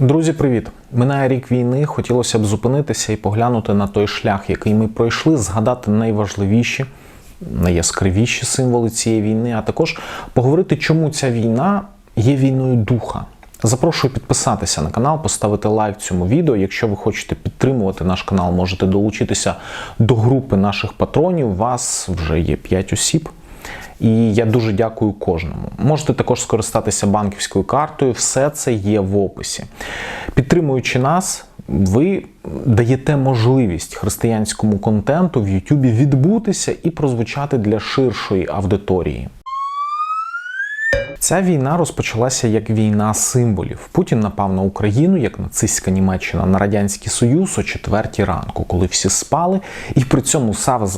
Друзі, привіт! Минає рік війни. Хотілося б зупинитися і поглянути на той шлях, який ми пройшли, згадати найважливіші, найяскравіші символи цієї війни, а також поговорити, чому ця війна є війною духа. Запрошую підписатися на канал, поставити лайк цьому відео. Якщо ви хочете підтримувати наш канал, можете долучитися до групи наших патронів. Вас вже є 5 осіб. І я дуже дякую кожному. Можете також скористатися банківською картою, все це є в описі. Підтримуючи нас, ви даєте можливість християнському контенту в Ютубі відбутися і прозвучати для ширшої аудиторії. Ця війна розпочалася як війна символів. Путін напав на Україну як нацистська Німеччина на радянський союз о четвертій ранку, коли всі спали, і при цьому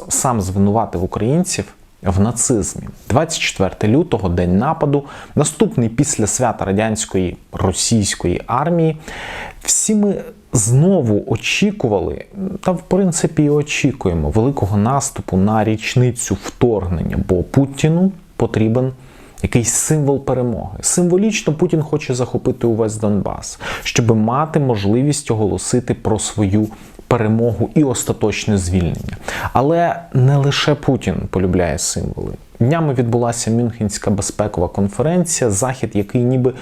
сам звинуватив українців в нацизмі. 24 лютого, день нападу, наступний після свята радянської російської армії. Всі ми знову очікували, та в принципі і очікуємо великого наступу на річницю вторгнення, бо Путіну потрібен. Якийсь символ перемоги. Символічно Путін хоче захопити увесь Донбас, щоб мати можливість оголосити про свою перемогу і остаточне звільнення. Але не лише Путін полюбляє символи. Днями відбулася Мюнхенська безпекова конференція, захід, який ніби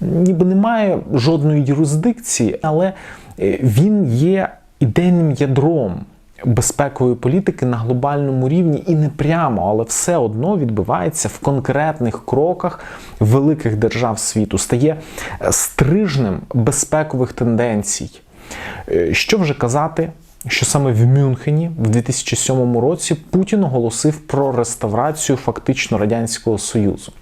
ніби не має жодної юрисдикції, але е, він є ідейним ядром. Безпекової політики на глобальному рівні і не прямо, але все одно відбувається в конкретних кроках великих держав світу, стає е, стрижнем безпекових тенденцій. Е, що вже казати, що саме в Мюнхені в 2007 році Путін оголосив про реставрацію фактично радянського союзу.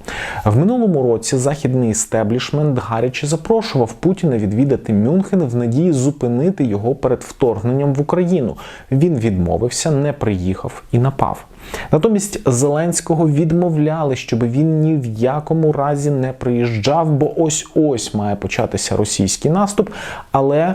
В минулому році західний істеблішмент гаряче запрошував Путіна відвідати Мюнхен в надії зупинити його перед вторгненням в Україну. Він відмовився, не приїхав і напав. Натомість Зеленського відмовляли, щоб він ні в якому разі не приїжджав, бо ось ось має початися російський наступ. Але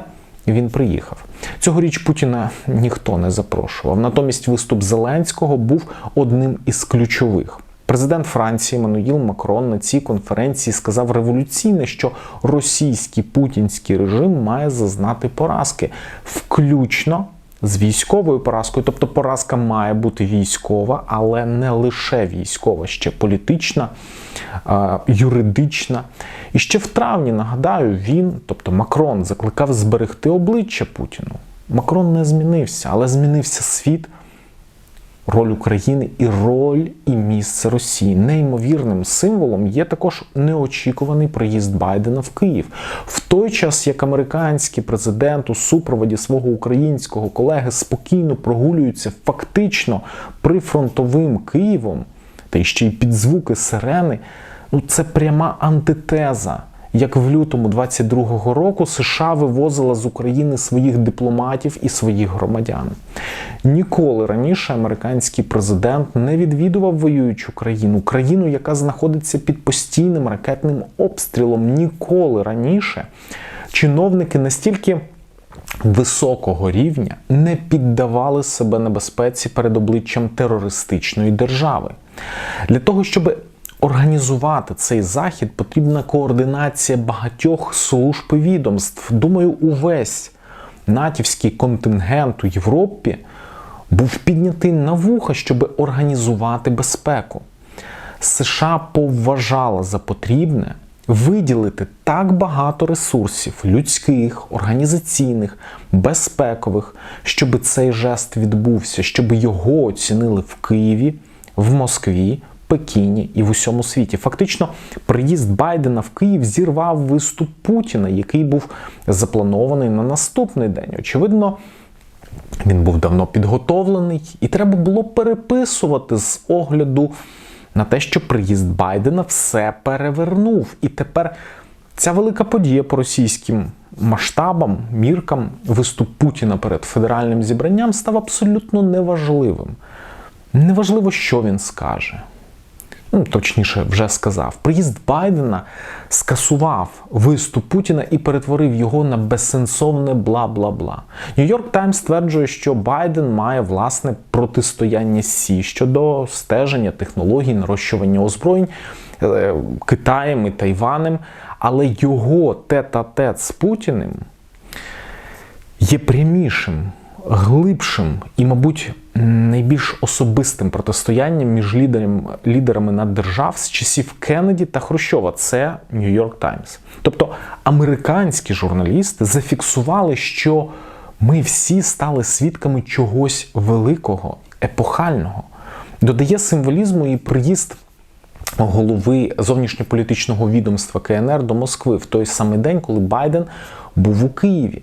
він приїхав. Цьогоріч Путіна ніхто не запрошував. Натомість виступ Зеленського був одним із ключових. Президент Франції Мануїл Макрон на цій конференції сказав революційне, що російський путінський режим має зазнати поразки, включно з військовою поразкою. Тобто поразка має бути військова, але не лише військова, ще політична, юридична. І ще в травні, нагадаю, він, тобто Макрон, закликав зберегти обличчя Путіну. Макрон не змінився, але змінився світ роль України і роль і місце Росії. Неймовірним символом є також неочікуваний приїзд Байдена в Київ. В той час, як американський президент у супроводі свого українського колеги спокійно прогулюється фактично прифронтовим Києвом, та й ще й під звуки сирени, ну це пряма антитеза як в лютому 22-го року США вивозила з України своїх дипломатів і своїх громадян. Ніколи раніше американський президент не відвідував воюючу країну, країну, яка знаходиться під постійним ракетним обстрілом. Ніколи раніше чиновники настільки. Високого рівня не піддавали себе небезпеці перед обличчям терористичної держави для того, щоб Організувати цей захід потрібна координація багатьох служб і відомств. Думаю, увесь натівський контингент у Європі був піднятий на вуха, щоб організувати безпеку. США поважала за потрібне виділити так багато ресурсів людських, організаційних, безпекових, щоб цей жест відбувся, щоб його оцінили в Києві, в Москві. Пекіні і в усьому світі. Фактично, приїзд Байдена в Київ зірвав виступ Путіна, який був запланований на наступний день. Очевидно, він був давно підготовлений, і треба було переписувати з огляду на те, що приїзд Байдена все перевернув. І тепер ця велика подія по російським масштабам, міркам, виступ Путіна перед федеральним зібранням став абсолютно неважливим. Неважливо, що він скаже ну точніше вже сказав, приїзд Байдена скасував виступ Путіна і перетворив його на безсенсовне бла бла бла. Нью-Йорк Таймс стверджує, що Байден має власне протистояння Сі щодо стеження технологій, нарощування озброєнь. Е, Китаєм і Тайванем. Але його тет-а-тет з Путіним є прямішим, глибшим і, мабуть, найбільш особистим протистоянням між лідерами, лідерами наддержав з часів Кеннеді та Хрущова. Це Нью-Йорк Таймс. Тобто американські журналісти зафіксували, що ми всі стали свідками чогось великого, епохального. Додає символізму і приїзд голови зовнішньополітичного відомства КНР до Москви в той самий день, коли Байден був у Києві.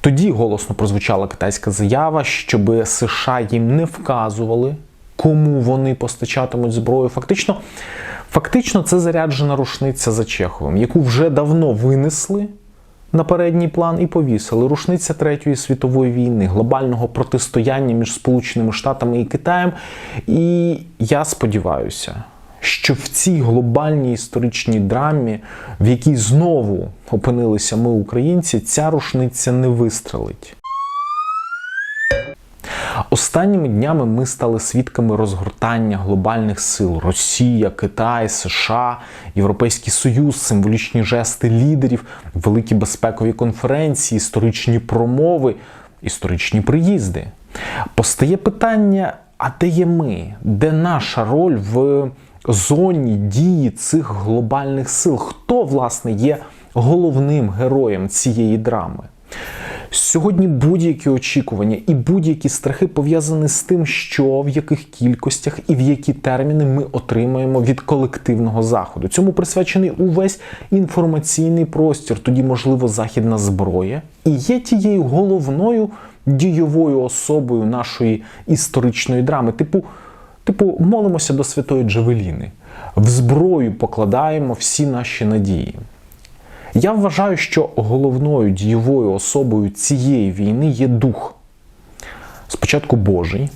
Тоді голосно прозвучала китайська заява, щоб США їм не вказували, кому вони постачатимуть зброю. Фактично, фактично, це заряджена рушниця за Чеховим, яку вже давно винесли на передній план і повісили. Рушниця Третьої світової війни, глобального протистояння між Сполученими Штатами і Китаєм. І я сподіваюся що в цій глобальній історичній драмі, в якій знову опинилися ми, українці, ця рушниця не вистрелить. Останніми днями ми стали свідками розгортання глобальних сил: Росія, Китай, США, Європейський Союз, символічні жести лідерів, великі безпекові конференції, історичні промови, історичні приїзди. Постає питання: а де є ми? Де наша роль в зоні дії цих глобальних сил. Хто, власне, є головним героєм цієї драми? Сьогодні будь-які очікування і будь-які страхи пов'язані з тим, що в яких кількостях і в які терміни ми отримаємо від колективного заходу. Цьому присвячений увесь інформаційний простір. Тоді, можливо, західна зброя і є тією головною дійовою особою нашої історичної драми, типу. Типу, молимося до святої Джавеліни, в зброю покладаємо всі наші надії. Я вважаю, що головною дієвою особою цієї війни є дух. Спочатку Божий,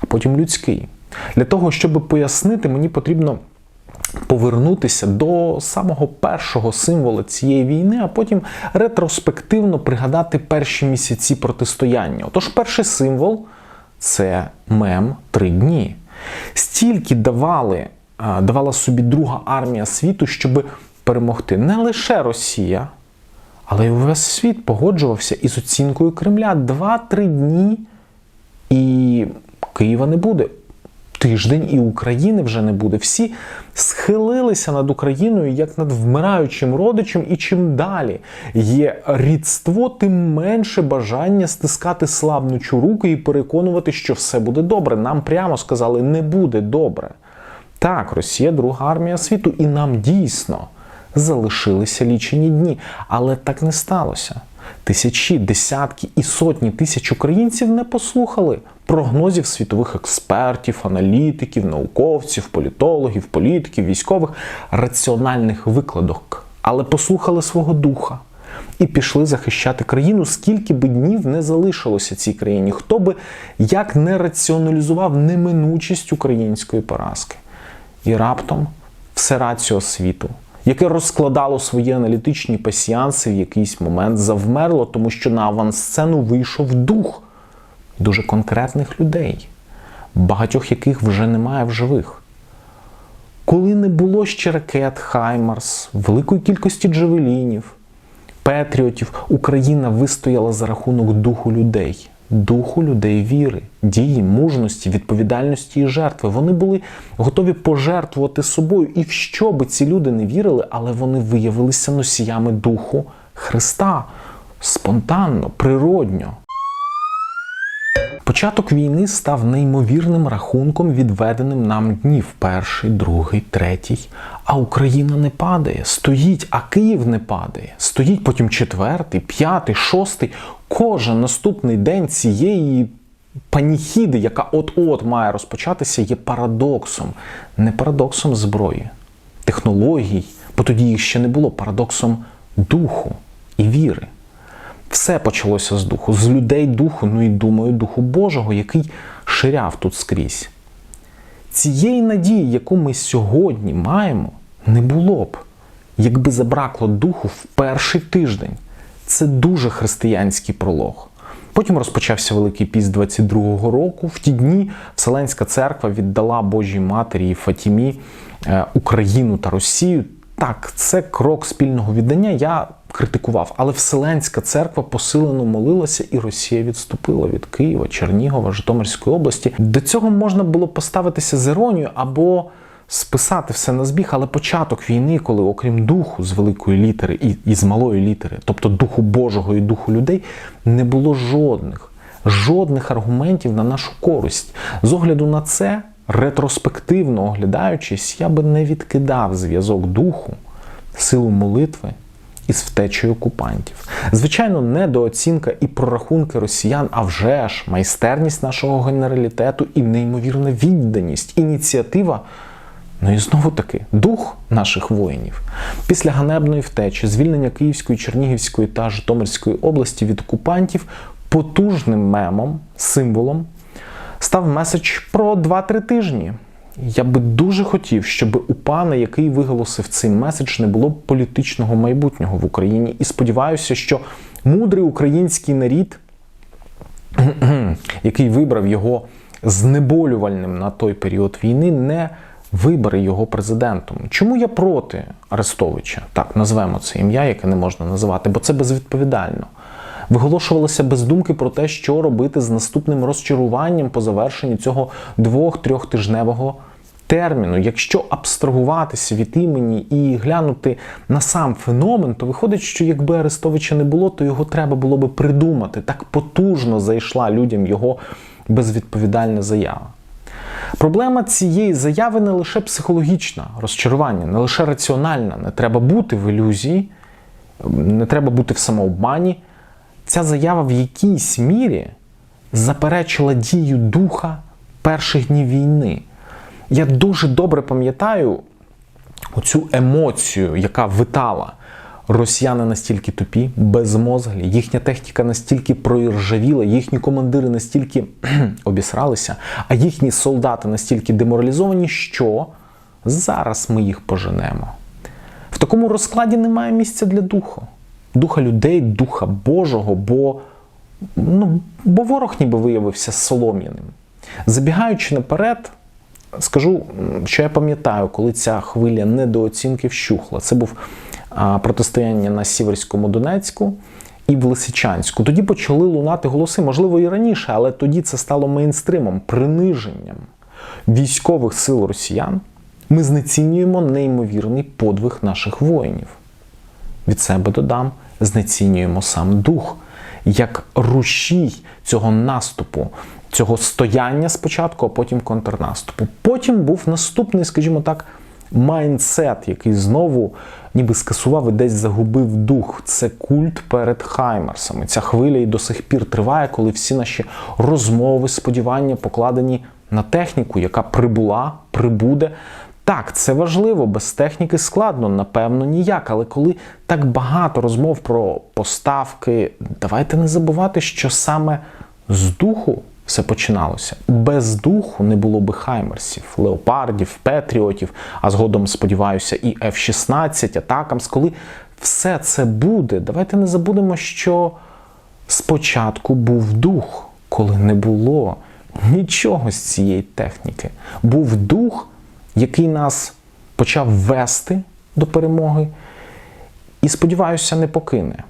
а потім людський. Для того, щоб пояснити, мені потрібно повернутися до самого першого символа цієї війни, а потім ретроспективно пригадати перші місяці протистояння. Отож, перший символ це мем три дні стільки давали, давала собі друга армія світу, щоб перемогти не лише Росія, але й увесь світ погоджувався із оцінкою Кремля. Два-три дні і Києва не буде. Тиждень і України вже не буде. Всі схилилися над Україною як над вмираючим родичем, і чим далі є рідство, тим менше бажання стискати слабнучу руку і переконувати, що все буде добре. Нам прямо сказали, не буде добре. Так, Росія друга армія світу, і нам дійсно залишилися лічені дні. Але так не сталося. Тисячі, десятки і сотні тисяч українців не послухали прогнозів світових експертів, аналітиків, науковців, політологів, політиків, військових, раціональних викладок, але послухали свого духа і пішли захищати країну, скільки би днів не залишилося цій країні, хто би як не раціоналізував неминучість української поразки. І раптом все раціо світу яке розкладало свої аналітичні пасіанси в якийсь момент завмерло, тому що на авансцену вийшов дух дуже конкретних людей, багатьох яких вже немає в живих. Коли не було ще ракет Хаймарс, великої кількості джавелінів, Петріотів, Україна вистояла за рахунок духу людей духу людей віри, дії, мужності, відповідальності і жертви. Вони були готові пожертвувати собою. І в що би ці люди не вірили, але вони виявилися носіями духу Христа спонтанно, природньо. Початок війни став неймовірним рахунком, відведеним нам днів перший, другий, третій. А Україна не падає, стоїть, а Київ не падає. Стоїть потім четвертий, п'ятий, шостий. Кожен наступний день цієї паніхіди, яка от-от має розпочатися, є парадоксом. Не парадоксом зброї, технологій, бо тоді їх ще не було, парадоксом духу і віри. Все почалося з духу, з людей духу, ну і думаю, духу Божого, який ширяв тут скрізь. Цієї надії, яку ми сьогодні маємо, не було б, якби забракло духу в перший тиждень. Це дуже християнський пролог. Потім розпочався Великий піст 22-го року. В ті дні Вселенська церква віддала Божій Матері і Фатімі е, Україну та Росію так, це крок спільного віддання. Я критикував, але Вселенська церква посилено молилася, і Росія відступила від Києва, Чернігова, Житомирської області. До цього можна було поставитися з іронією або списати все на збіг, але початок війни, коли, окрім духу з великої літери і, і з малої літери, тобто духу Божого і духу людей, не було жодних, жодних аргументів на нашу користь. З огляду на це, ретроспективно оглядаючись, я би не відкидав зв'язок духу, силу молитви із втечею окупантів. Звичайно, недооцінка і прорахунки росіян, а вже ж майстерність нашого генералітету і неймовірна відданість, ініціатива. Ну і знову таки, дух наших воїнів. Після ганебної втечі, звільнення Київської, Чернігівської та Житомирської області від окупантів потужним мемом, символом став меседж про 2-3 тижні. Я би дуже хотів, щоб у пана, який виголосив цей меседж, не було політичного майбутнього в Україні. І сподіваюся, що мудрий український нарід, який вибрав його знеболювальним на той період війни, не вибере його президентом. Чому я проти Арестовича? Так, назвемо це ім'я, яке не можна називати, бо це безвідповідально. Виголошувалося без думки про те, що робити з наступним розчаруванням по завершенні цього двох-трьохтижневого терміну. Якщо абстрагуватися від імені і глянути на сам феномен, то виходить, що якби Арестовича не було, то його треба було би придумати. Так потужно зайшла людям його безвідповідальна заява. Проблема цієї заяви не лише психологічна розчарування, не лише раціональна. Не треба бути в ілюзії, не треба бути в самообмані. Ця заява в якійсь мірі заперечила дію духа перших днів війни. Я дуже добре пам'ятаю оцю емоцію, яка витала. Росіяни настільки тупі, безмозглі, їхня техніка настільки проіржавіла, їхні командири настільки обісралися, а їхні солдати настільки деморалізовані, що зараз ми їх поженемо. В такому розкладі немає місця для духу. Духа людей, духа Божого, бо, ну, бо ворог ніби виявився солом'яним. Забігаючи наперед, скажу, що я пам'ятаю, коли ця хвиля недооцінки вщухла. Це був протистояння на Сіверському Донецьку і в Лисичанську. Тоді почали лунати голоси, можливо, і раніше, але тоді це стало мейнстримом, приниженням військових сил росіян. Ми знецінюємо неймовірний подвиг наших воїнів. Від себе додам, знецінюємо сам дух, як рушій цього наступу, цього стояння спочатку, а потім контрнаступу. Потім був наступний, скажімо так, майндсет, який знову ніби скасував і десь загубив дух. Це культ перед Хаймерсами. Ця хвиля і до сих пір триває, коли всі наші розмови, сподівання покладені на техніку, яка прибула, прибуде. Так, це важливо, без техніки складно, напевно, ніяк. Але коли так багато розмов про поставки, давайте не забувати, що саме з духу все починалося. Без духу не було би хаймерсів, леопардів, петріотів, а згодом, сподіваюся, і F-16, атакамс. Коли все це буде, давайте не забудемо, що спочатку був дух, коли не було нічого з цієї техніки. Був дух, який нас почав вести до перемоги, і, сподіваюся, не покине.